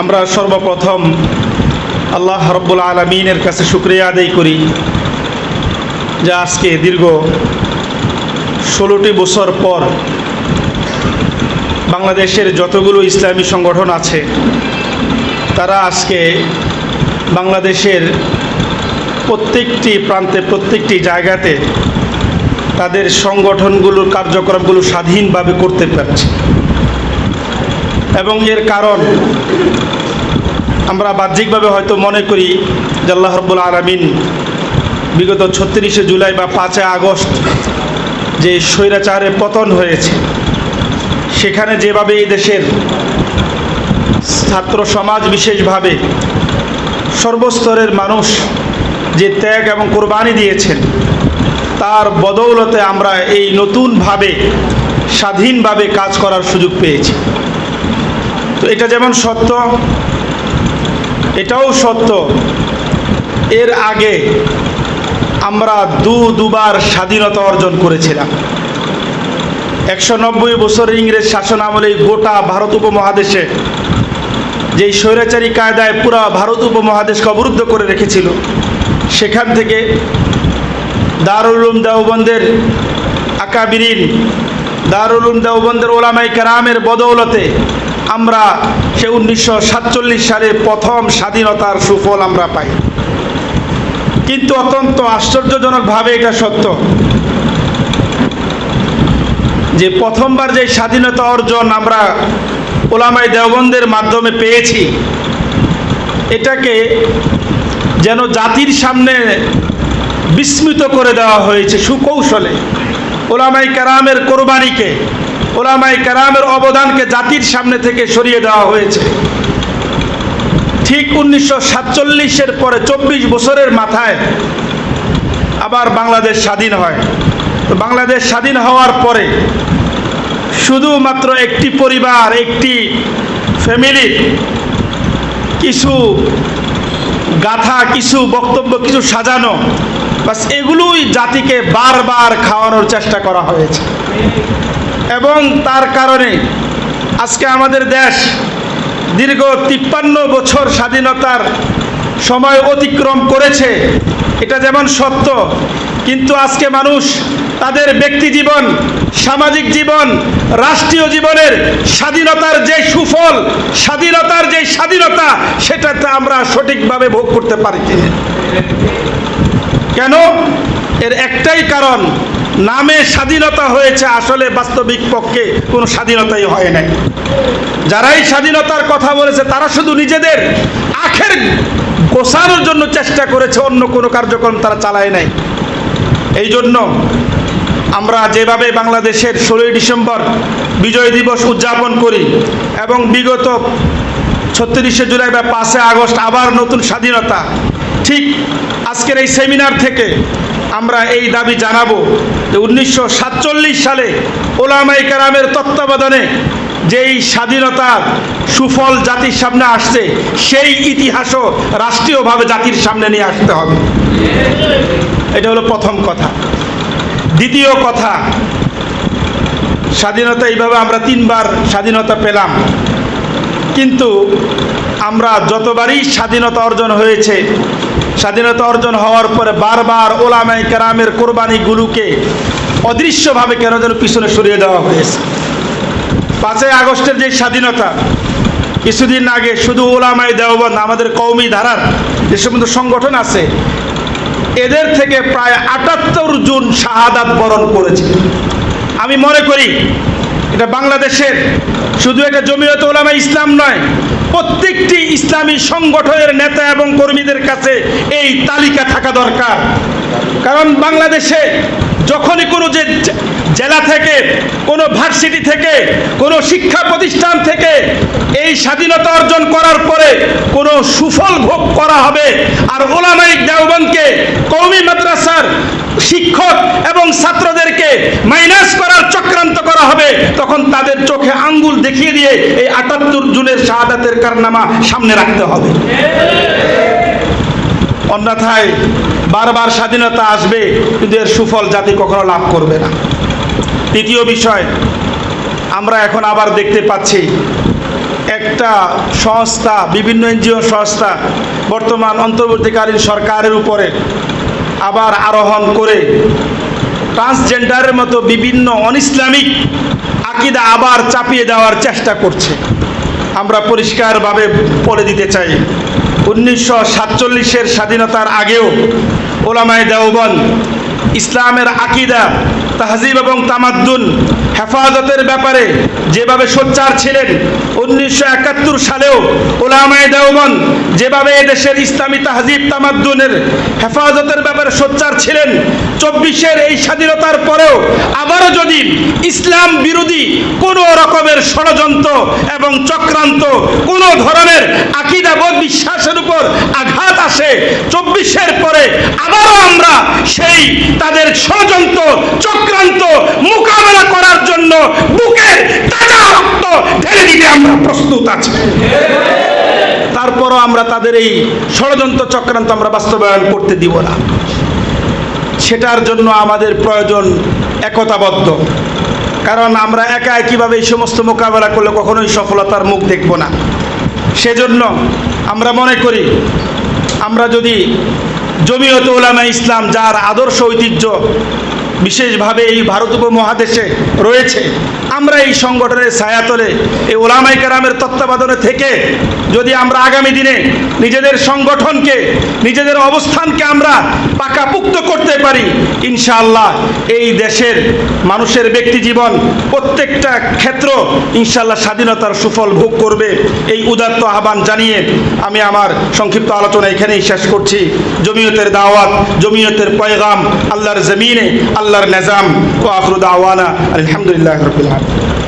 আমরা সর্বপ্রথম আল্লাহ রব্বুল আলমিনের কাছে শুক্রিয়া আদায় করি যা আজকে দীর্ঘ ষোলোটি বছর পর বাংলাদেশের যতগুলো ইসলামী সংগঠন আছে, তারা আজকে বাংলাদেশের প্রত্যেকটি প্রান্তে, প্রত্যেকটি জায়গাতে তাদের সংগঠনগুলোর কার্যক্রমগুলো স্বাধীনভাবে করতে পারছে। এবং এর কারণ আমরা বাহ্যিকভাবে হয়তো মনে করি যে আল্লাহ রব্বুল আলমিন বিগত ছত্রিশে জুলাই বা পাঁচই আগস্ট যে স্বৈরাচারে পতন হয়েছে, সেখানে যেভাবে এই দেশের ছাত্র সমাজ বিশেষভাবে সর্বস্তরের মানুষ যে ত্যাগ এবং কোরবানি দিয়েছেন, তার বদৌলতে আমরা এই নতুনভাবে, স্বাধীনভাবে কাজ করার সুযোগ পেয়েছি। তো এটা যেমন সত্য এটাও সত্য। এর আগে আমরা দু দুবার স্বাধীনতা অর্জন করেছিলাম। একশো নব্বই বছরের ইংরেজ শাসন আমলে গোটা ভারত উপমহাদেশে যেই স্বৈরাচারী কায়দায় পুরা ভারত উপমহাদেশকে অবরুদ্ধ করে রেখেছিল, সেখান থেকে দারুলুম দেওবন্দের আকাবিরিন, দারুল উলুম দেওবন্দের ওলামাই কারামের বদৌলতে আমরা সে উনিশশো সালের প্রথম স্বাধীনতার সুফল আমরা পাই। কিন্তু অত্যন্ত আশ্চর্যজনকভাবে এটা সত্য যে প্রথমবার যে স্বাধীনতা অর্জন আমরা ওলামাই দেওবন্দের মাধ্যমে পেয়েছি, এটাকে যেন জাতির সামনে বিস্মিত করে দেওয়া হয়েছে সুকৌশলে। ওলামাই কারামের কোরবানিকে ওলামাই কারামের অবদানকে জাতির সামনে থেকে সরিয়ে দেওয়া হয়েছে। ঠিক উনিশশো সাতচল্লিশের পরে চব্বিশ বছরের মাথায় আবার বাংলাদেশ স্বাধীন হয়। তো বাংলাদেশ স্বাধীন হওয়ার পরে শুধুমাত্র একটি পরিবার, একটি ফ্যামিলি, কিছু গাথা, কিছু বক্তব্য, কিছু সাজানো, বাস এগুলোই জাতিকে বারবার খাওয়ানোর চেষ্টা করা হয়েছে। এবং তার কারণে আজকে আমাদের দেশ দীর্ঘ তিপ্পান্ন বছর স্বাধীনতার সময় অতিক্রম করেছে। এটা যেমন সত্য, কিন্তু আজকে মানুষ তাদের ব্যক্তি জীবন, সামাজিক জীবন, রাষ্ট্রীয় জীবনের স্বাধীনতার যে সুফল, স্বাধীনতার যে স্বাধীনতা, সেটাতে আমরা সঠিকভাবে ভোগ করতে পারি কেন। এর একটাই কারণ নামে স্বাধীনতা হয়েছে, আসলে বাস্তবিক পক্ষে কোনো স্বাধীনতাই হয় নাই। যারাই স্বাধীনতার কথা বলেছে, তারা শুধু নিজেদের আখের গোছানোর জন্য চেষ্টা করেছে, অন্য কোনো কার্যক্রম তারা চালায় নাই। এই জন্য আমরা যেভাবে বাংলাদেশের ষোলোই ডিসেম্বর বিজয় দিবস উদযাপন করি এবং বিগত ছত্রিশে জুলাই বা পাঁচে আগস্ট আবার নতুন স্বাধীনতা। ঠিক আজকের এই সেমিনার থেকে আমরা এই দাবি জানাব যে উনিশশো সাতচল্লিশ সালে ওলামাই কারামের তত্ত্বাবধানে যেই স্বাধীনতার সুফল জাতির সামনে আসছে, সেই ইতিহাসও রাষ্ট্রীয়ভাবে জাতির সামনে নিয়ে আসতে হবে। এটা হলো প্রথম কথা। দ্বিতীয় কথা, স্বাধীনতা এইভাবে আমরা তিনবার স্বাধীনতা পেলাম। কিন্তু আমরা যতবারই স্বাধীনতা অর্জন হয়েছে, স্বাধীনতা অর্জন হওয়ার পরে বারবার ওলামাই কেরামের কোরবানিগুলোকে অদৃশ্যভাবে কেন যেন পিছনে সরিয়ে দেওয়া হয়েছে। পাঁচই আগস্টের যে স্বাধীনতা, কিছুদিন আগে শুধু ওলামাই দেওবন্দ, আমাদের কৌমি ধারার যে সমস্ত সংগঠন আছে, এদের থেকে প্রায় আটাত্তর জন শাহাদাত বরণ করেছে। আমি মনে করি এটা বাংলাদেশের, শুধু একটা জমিয়ত ওলামা ইসলাম নয়, প্রত্যেকটি ইসলামী সংগঠনের নেতা এবং কর্মীদের কাছে এই তালিকা থাকা দরকার। কারণ বাংলাদেশে যখনই কোনো যে জেলা থেকে, কোনো ভার্সিটি থেকে, কোনো শিক্ষা প্রতিষ্ঠান থেকে এই স্বাধীনতা অর্জন করার পরে কোনো সুফল ভোগ করা হবে, আর ওলামাইক দেওবন্দকে কৌমি মাদ্রাসার শিক্ষক এবং ছাত্রদেরকে মাইনাস করার চক্রান্ত করা হবে তখন তাদের চোখে আঙ্গুল দেখিয়ে দিয়ে এই আটাত্তর জুনের শাহাদাতের কারনামা সামনে রাখতে হবে। অন্যথায় বারবার স্বাধীনতা আসবে, কিন্তু এর সুফল জাতি কখনো লাভ করবে না। তৃতীয় বিষয়, আমরা এখন আবার দেখতে পাচ্ছি, একটা সংস্থা, বিভিন্ন এনজিও সংস্থা বর্তমান অন্তর্বর্তীকালীন সরকারের উপরে আবার আরোহণ করে ট্রান্সজেন্ডারের মতো বিভিন্ন অনইসলামিক আকিদা আবার চাপিয়ে দেওয়ার চেষ্টা করছে। আমরা পরিষ্কারভাবে বলে দিতে চাই, উনিশশো সাতচল্লিশের স্বাধীনতার আগেও ওলামায় দেওবন ইসলামের আকিদা তাহজিব এবং তামাদ্দুন হেফাজতের ব্যাপারে যেভাবে সোচ্চার ছিলেন উনিশশো একাত্তর সালেও ওলামায় দেওবন যেভাবে এদেশের ইসলামী তাহজিব, তামাদ্দুনের হেফাজতের ব্যাপারে সোচ্চার ছিলেন, চব্বিশের এই স্বাধীনতার পরেও আবারও যদি ইসলাম বিরোধী কোনো রকমের ষড়যন্ত্র এবং চক্রান্ত কোনো ধরনের আকিদাবোধ বিশ্বাসের উপর আঘাত আসে, চব্বিশের পরে আবারও আমরা সেই তাদের ষড়যন্ত্র, চক্রান্ত মোকাবেলা করার জন্য বুকের তাজা রক্ত ঢেলে দিতে আমরা প্রস্তুত আছি। তারপরও আমরা তাদের এই ষড়যন্ত্র, চক্রান্ত আমরা বাস্তবায়ন করতে দিব না। সেটার জন্য আমাদের প্রয়োজন একতাবদ্ধ। কারণ আমরা একা একইভাবে এই সমস্ত মোকাবেলা করলে কখনোই সফলতার মুখ দেখব না। সেজন্য আমরা মনে করি, আমরা যদি জমিয়ত ওলামা ইসলাম, যার আদর্শ ঐতিহ্য বিশেষভাবে এই ভারত উপমহাদেশে রয়েছে। আমরা এই সংগঠনের ছায়াতলে এই ওলামাই কারামের তত্ত্বাবধানে থেকে যদি আমরা আগামী দিনে নিজেদের সংগঠনকে, নিজেদের অবস্থানকে আমরা পাকাপুক্ত করতে পারি, ইনশাআল্লাহ এই দেশের মানুষের ব্যক্তি জীবন প্রত্যেকটা ক্ষেত্র ইনশাআল্লাহ স্বাধীনতার সুফল ভোগ করবে। এই উদাত্ত আহ্বান জানিয়ে আমি আমার সংক্ষিপ্ত আলোচনা এখানেই শেষ করছি। জমিয়তের দাওয়াত, জমিয়তের পয়গাম, আল্লাহর জমিনে আল্লাহর নেজাম ও আখরুদ আওয়ানা আলহামদুলিল্লাহ রবিল আলমিন